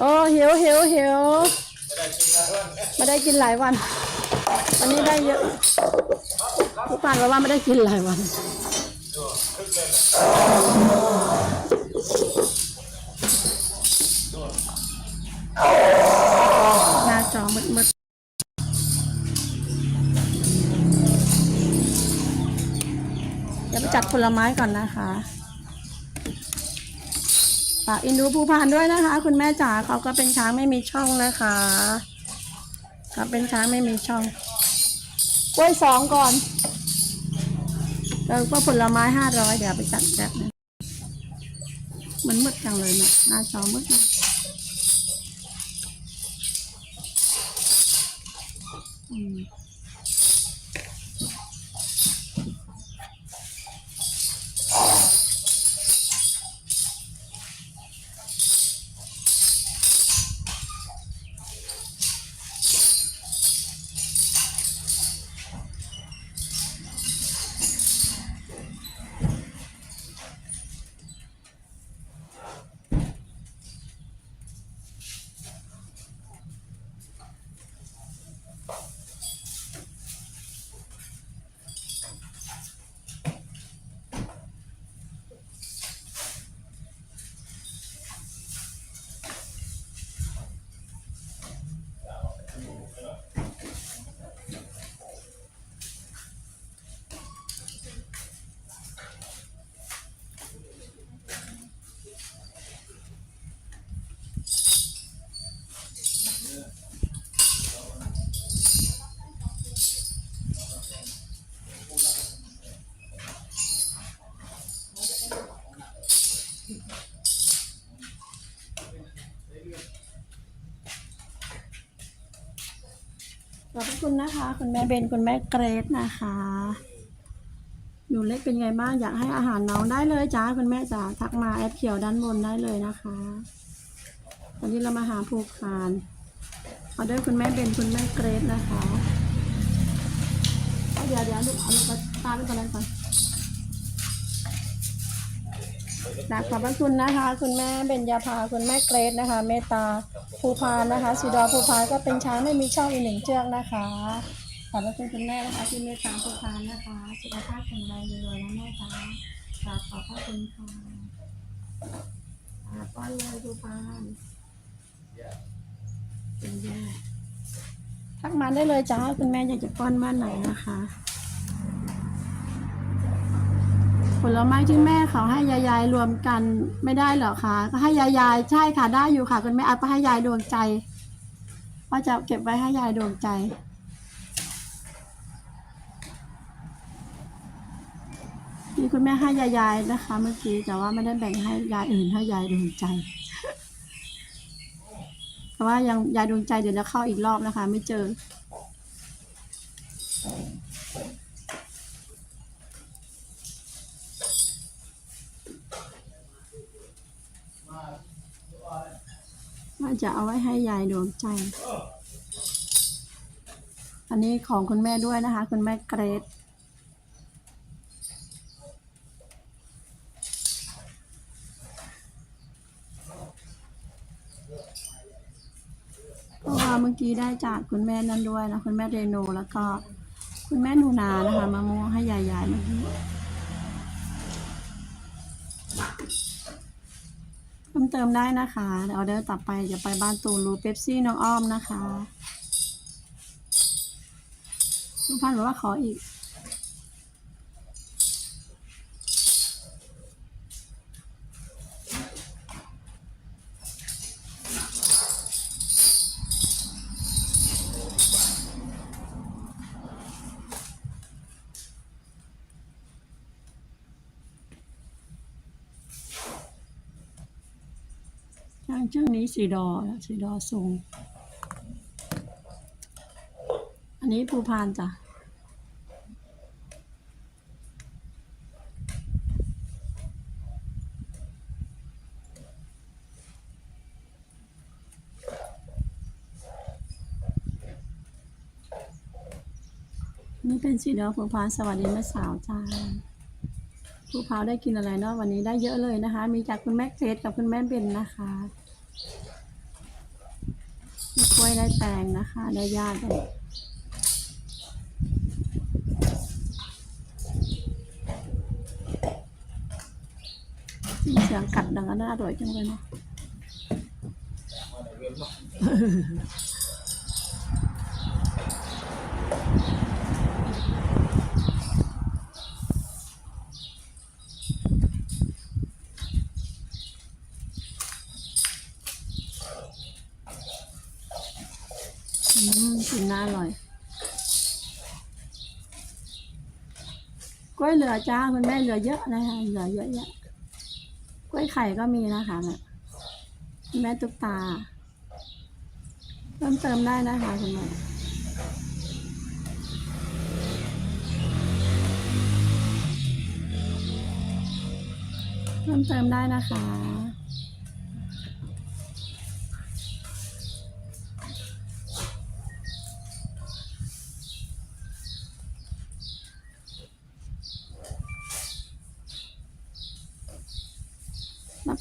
โอ้หิวหิวหิวไม่ได้กินหลายวัน วันนี้ได้เยอะผู้ผ่านบอกว่าไม่ได้กินหลายวันหน้าจอมืดมื จัดผลไม้ก่อนนะคะฝากอินดูภูพานด้วยนะคะ คุณแม่จ๋าเขาก็เป็นช้างไม่มีช่องนะคะเขาเป็นช้างไม่มีช่องกล้วยสองก่อนแล้วก็ผลไม้ห้าร้อยเดี๋ยวไปจัดแบบนึงมันมืดจังเลยเนี่ยหน้าจอมืดมากอืม ขอบคุณนะคะ คุณแม่เบนคุณแม่เกรซนะคะ หนูเล็กเป็นไงบ้างอยากให้อาหารน้องได้เลยจ้าคุณแม่จ๋าทักมาแอดเขียวด้านบนได้เลยนะคะ ตอนนี้เรามาหาภูคานเอาด้วยคุณแม่เบนคุณแม่เกรซนะคะเอาเดี๋ยวเดี๋ยวลูกเอาลูกมาตาไปก่อนเลยก่อน นะขอบพระคุณนะคะ คุณแม่เบญญาภาคุณแม่เกรซนะคะ เมตตาภูพานนะคะสีดอภูพานก็เป็นช้างไม่มีช่องอีกหนึ่งเชือกนะคะขอบพระคุณคุณแม่นะคะที่เมตตาภูพานนะคะ สุขภาพแข็งแรงรวยๆนะแม่จ๋ากราบขอบพระคุณค่ะป้อนเลยภูพานเป็นแย่ทักมาได้เลยจ้าคุณแม่อยากจะป้อนบ้านไหนนะคะ ผ ลไม้ที่แม่เขาให้ยายๆรวมกันไม่ได้เหรอคะก็ให้ยายๆใช่ค่ะได้อยู่ค่ะคุณแม่อาไปให้ยายดวงใจว่าจะเก็บไว้ให้ยายดวงใจนี่คุณแม่ให้ยายๆนะคะ เมื่อกี้แต่ว่าไม่ได้แบ่งให้ยายอื่นให้ยายดวงใจ เพราะว่ายังยายดวงใจเดี๋ยวจะเข้าอีกรอบนะคะ ไม่เจอ ว่าจะเอาไว้ให้ยายดวงใจ อันนี้ของคุณแม่ด้วยนะคะ คุณแม่เกรดเพราะว่าเมื่อกี้ได้จากคุณแม่นั่นด้วยนะ คุณแม่เรโนแล้วก็คุณแม่หนูนานะคะมะม่วงให้ยายๆเมื่อกี้ พิ่มเติมได้นะคะเดี๋ยวออเดอร์ต่อไปจะไปบ้านตูนรูเป๊ปซี่น้องอ้อมนะคะลูกพันบอกว่าขออีกางเชือกนี้สีดอสีดอสูงอันนี้ภูพานจ้ะนี่เป็นสีดียวภูพานสวัสดีแม่สาวจ้าภูพาวได้กินอะไรเนาะวันนี้ได้เยอะเลยนะคะ มีจากคุณแม่เกรดกับคุณแม่เบนนะคะ กล้วยได้แตงนะคะ ได้ญาติกันเสียงกัดดังน่าอร่อยจังเลยเนาะ กินน่าอร่อย กล้วยเหลือจ้าคุณแม่เหลือเยอะนะคะเหลือเยอะแยะกล้วยไข่ก็มีนะคะเนี่ยคุณแม่ตุ๊กตา เพิ่มเติมได้นะคะคุณแม่เพิ่มเติมได้นะคะ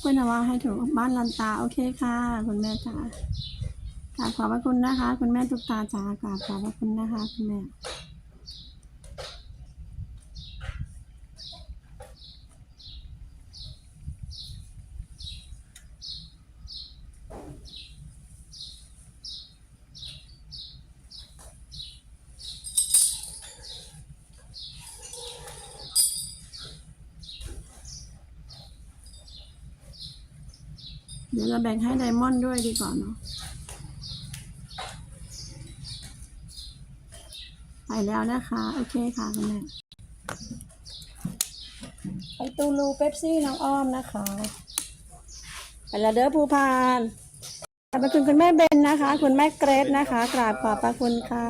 รับกล้วยนาวาให้ถึงบ้านลันตาโอเคค่ะ คุณแม่จ๋ากราบขอบพระคุณนะคะ คุณแม่ตุกตาจ๋ากราบขอบพระคุณนะคะคุณแม่ เดี๋ยวเราแบ่งให้ไดมอนด์ด้วยดีกว่าเนาะไปแล้วนะคะ โอเคค่ะคุณแม่ไปตูลูเป๊ปซี่น้องอ้อมนะคะ ไปแล้วเด้อภูพานขอบคุณคุณแม่เบนนะคะ คุณแม่เกรซนะคะ กราบขอบพระคุณค่ะ